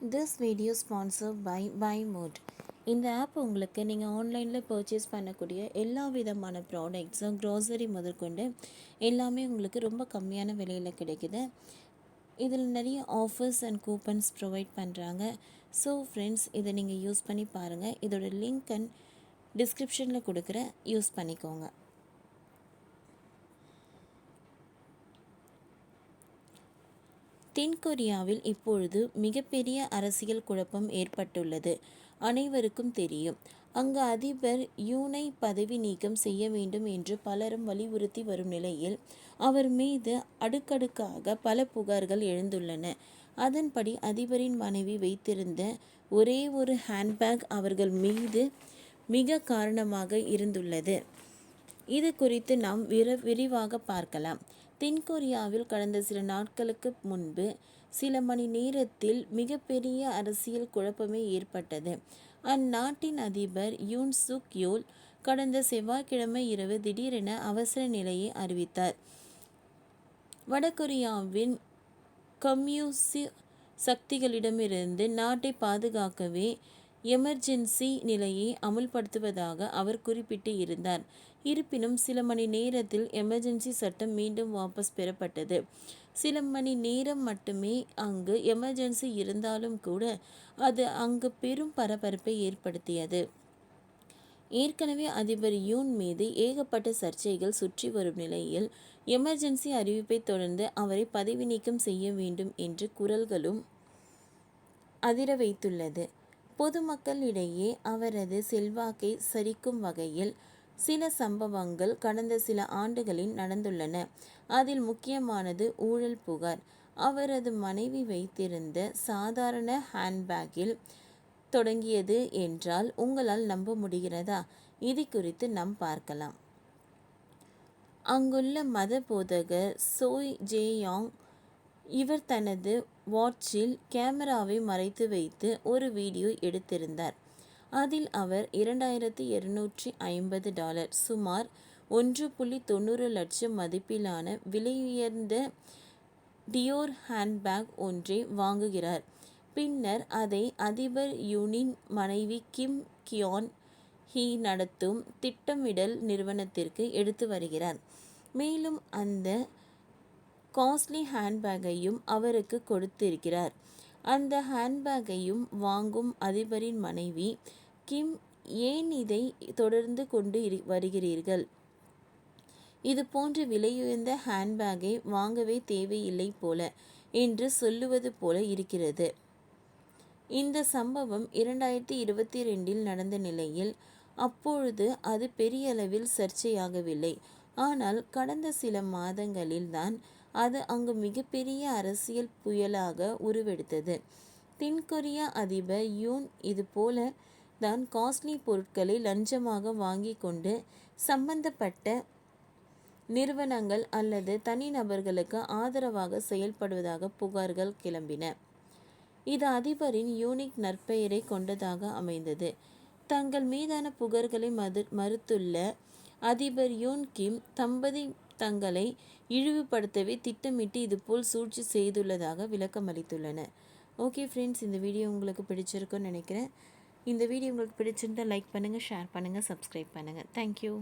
This video sponsor by Bymod இந்த app உங்களுக்கு நீங்கள் ஆன்லைனில் பர்ச்சேஸ் பண்ணக்கூடிய எல்லா விதமான ப்ராடக்ட்ஸும் க்ராசரி முதற்கொண்டு எல்லாமே உங்களுக்கு ரொம்ப கம்மியான விலையில் கிடைக்குது. இதில் நிறைய ஆஃபர்ஸ் அண்ட் கூப்பன்ஸ் ப்ரொவைட் பண்ணுறாங்க ஸோ ஃப்ரெண்ட்ஸ் இதை நீங்கள் யூஸ் பண்ணி பாருங்கள் இதோட லிங்க் அண்ட் டிஸ்கிரிப்ஷனில் கொடுக்குற யூஸ் பண்ணிக்கோங்க. தென்கொரியாவில் இப்பொழுது மிகப்பெரிய அரசியல் குழப்பம் ஏற்பட்டுள்ளது. அனைவருக்கும் தெரியும். அங்கு அதிபர் யூனை பதவி நீக்கம் செய்ய வேண்டும் என்று பலரும் வலியுறுத்தி வரும் நிலையில் அவர் மீது அடுக்கடுக்காக பல புகார்கள் எழுந்துள்ளன. அதன்படி அதிபரின் மனைவி வைத்திருந்த ஒரே ஒரு ஹேண்ட்பேக் அவர்கள் மீது மிக காரணமாக இருந்துள்ளது. இது குறித்து நாம் விர விரிவாக பார்க்கலாம். தென்கொரியாவில் கடந்த சில நாட்களுக்கு முன்பு சில மணி நேரத்தில் மிகப்பெரிய அரசியல் குழப்பமே ஏற்பட்டது. அந்நாட்டின் அதிபர் யூன் சுக் யோல் கடந்த செவ்வாய்க்கிழமை இரவு திடீரென அவசர நிலையை அறிவித்தார். வடகொரியாவின் கம்யூசி சக்திகளிடமிருந்து நாட்டை பாதுகாக்கவே எமர்ஜென்சி நிலையை அமுல்படுத்துவதாக அவர் குறிப்பிட்டு இருந்தார். இருப்பினும் சில மணி நேரத்தில் எமர்ஜென்சி சட்டம் மீண்டும் வாபஸ் பெறப்பட்டது. சில மணி நேரம் மட்டுமே அங்கு எமர்ஜென்சி இருந்தாலும் கூட அது அங்கு பெரும் பரபரப்பை ஏற்படுத்தியது. ஏற்கனவே அதிபர் யூன் மீது ஏகப்பட்ட சர்ச்சைகள் சுற்றி வரும் நிலையில் எமர்ஜென்சி அறிவிப்பை தொடர்ந்து அவரை பதவி நீக்கம் செய்ய வேண்டும் என்று குரல்களும் அதிர வைத்துள்ளது. பொதுமக்களிடையே அவரது செல்வாக்கை சரிக்கும் வகையில் சில சம்பவங்கள் கடந்த சில ஆண்டுகளில் நடந்துள்ளன. அதில் முக்கியமானது ஊழல் புகார். அவரது மனைவி வைத்திருந்த சாதாரண ஹேண்ட்பேக்கில் தொடங்கியது என்றால் உங்களால் நம்ப முடிகிறதா? இது குறித்து நாம் பார்க்கலாம். அங்குள்ள மத போதகர் சோய் ஜேயாங் இவர் தனது வாட்சில் கேமராவை மறைத்து வைத்து ஒரு வீடியோ எடுத்திருந்தார். அதில் அவர் இரண்டாயிரத்தி இருநூற்றி ஐம்பது டாலர் சுமார் ஒன்று புள்ளி தொண்ணூறு லட்சம் மதிப்பிலான விலையுயர்ந்த டியோர் ஹேண்ட்பேக் ஒன்றை வாங்குகிறார். பின்னர் அதை அதிபர் யூனின் மனைவி கிம் கியான் ஹீ நடத்தும் திட்டமிடல் நிறுவனத்திற்கு எடுத்து வருகிறார். மேலும் அந்த காஸ்ட்லி ஹேண்ட்பேக்கையும் அவருக்கு கொடுத்திருக்கிறார். அந்த ஹேண்ட்பேக்கையும் வாங்கும் அதிபரின் மனைவி கிம் ஏன் இதை தொடர்ந்து கொண்டு வருகிறீர்கள்? இது போன்ற விலையுயர்ந்த ஹேண்ட்பேக்கை வாங்கவே தேவையில்லை போல என்று சொல்லுவது போல இருக்கிறது. இந்த சம்பவம் இரண்டாயிரத்தி இருபத்தி ரெண்டில் நடந்த நிலையில் அப்பொழுது அது பெரிய அளவில் சர்ச்சையாகவில்லை. ஆனால் கடந்த சில மாதங்களில்தான் அது அங்கு மிகப்பெரிய அரசியல் புயலாக உருவெடுத்தது. தென்கொரியா அதிபர் யூன் இது போல தான் காஸ்ட்லி பொருட்களை லஞ்சமாக வாங்கி கொண்டு சம்பந்தப்பட்ட நிறுவனங்கள் அல்லது தனிநபர்களுக்கு ஆதரவாக செயல்படுவதாக புகார்கள் கிளம்பின. இது அதிபரின் யூனிக் நற்பெயரை கொண்டதாக அமைந்தது. தங்கள் மீதான புகார்களை மது மறுத்துள்ள அதிபர் யூன் கிம் தம்பதி தங்களை இழிவுபடுத்தவே திட்டமிட்டு இதுபோல் சூழ்ச்சி செய்துள்ளதாக விளக்கம் அளித்துள்ளனர் ஓகே ஃப்ரெண்ட்ஸ் இந்த வீடியோ உங்களுக்கு பிடிச்சிருக்குன்னு நினைக்கிறேன். இந்த வீடியோ உங்களுக்கு பிடிச்சிருந்தால் லைக் பண்ணுங்கள் ஷேர் பண்ணுங்கள் சப்ஸ்கிரைப் பண்ணுங்கள் தேங்க்யூ